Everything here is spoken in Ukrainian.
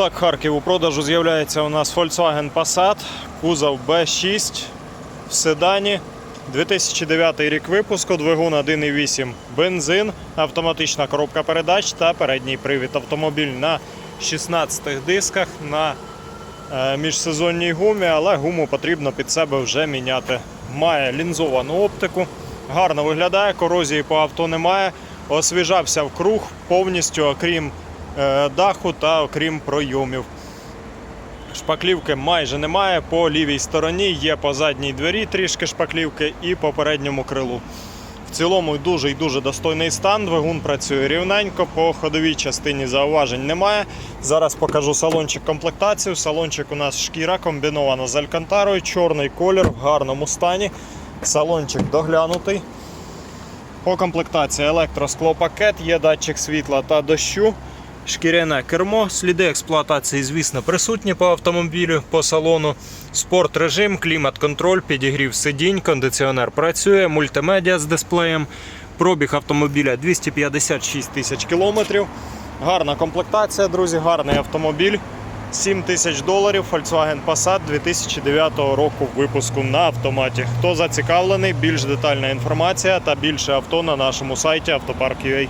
Так, Харків у продажу з'являється у нас Volkswagen Passat, кузов B6 в седані. 2009 рік випуску, двигун 1,8 бензин, автоматична коробка передач та передній привід. Автомобіль на 16 дисках на е, міжсезонній гумі, але гуму потрібно під себе вже міняти. Має лінзовану оптику, гарно виглядає, корозії по авто немає. Освіжався в круг повністю, окрім даху та окрім пройомів. Шпаклівки майже немає. По лівій стороні є по задній двері трішки шпаклівки і по передньому крилу. В цілому дуже і дуже достойний стан. Двигун працює рівненько, по ходовій частині зауважень немає. Зараз покажу салончик комплектацію. Салончик у нас шкіра комбінована з алькантарою, чорний колір в гарному стані. Салончик доглянутий. По комплектації електросклопакет, є датчик світла та дощу. Шкіряне кермо, сліди експлуатації, звісно, присутні по автомобілю, по салону. Спорт режим, клімат-контроль, підігрів сидінь, кондиціонер працює, мультимедіа з дисплеєм. Пробіг автомобіля 256 тисяч кілометрів. Гарна комплектація, друзі, гарний автомобіль. 7 тисяч доларів Volkswagen Passat 2009 року випуску на автоматі. Хто зацікавлений, більш детальна інформація та більше авто на нашому сайті автопарк.ua.